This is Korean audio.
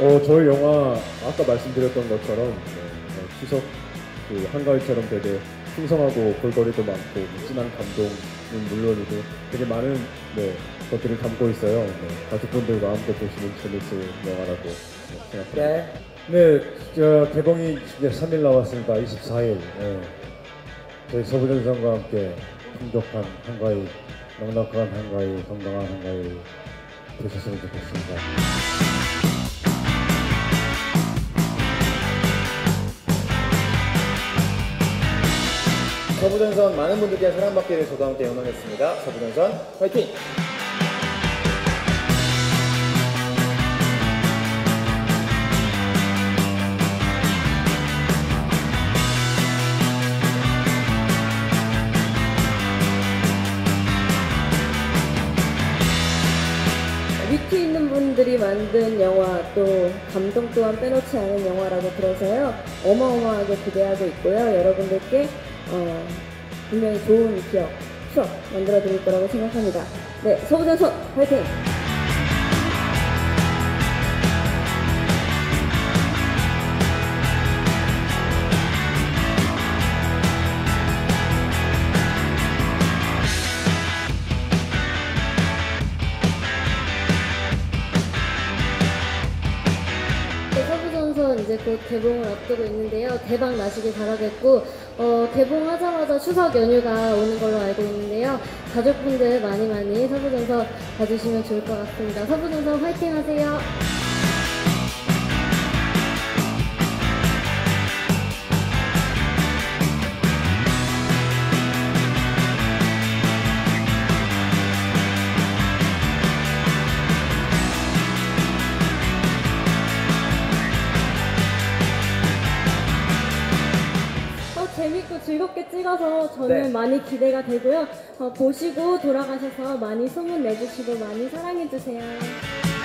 어, 저희 영화 아까 말씀드렸던 것처럼 네, 어, 추석 그 한가위처럼 되게 풍성하고 볼거리도 많고 진한 감동은 물론이고 되게 많은 네, 것들을 담고 있어요. 네, 가족분들과 함께 보시면 재밌을 영화라고 네, 생각합니다. 네. 네, 저 개봉이 이제 3일 남았으니까 24일 예. 저희 서부전선과 함께 풍족한 한가위, 넉넉한 한가위, 건강한 한가위 되셨으면 좋겠습니다. 서부전선 많은 분들께 사랑받기를 저도 함께 응원했습니다. 서부전선 화이팅! 위트 있는 분들이 만든 영화 또 감동 또한 빼놓지 않은 영화라고 들어서요 어마어마하게 기대하고 있고요 여러분들께 어, 분명히 좋은 기억 추억 만들어 드릴 거라고 생각합니다 네 서부전선 화이팅! 네, 이제 곧 개봉을 앞두고 있는데요. 대박 나시길 바라겠고, 어, 개봉하자마자 추석 연휴가 오는 걸로 알고 있는데요. 가족분들 많이 많이 서부전선 봐주시면 좋을 것 같습니다. 서부전선 화이팅 하세요. 재밌고 즐겁게 찍어서 저는 네. 많이 기대가 되고요. 어, 보시고 돌아가셔서 많이 소문 내주시고 많이 사랑해주세요.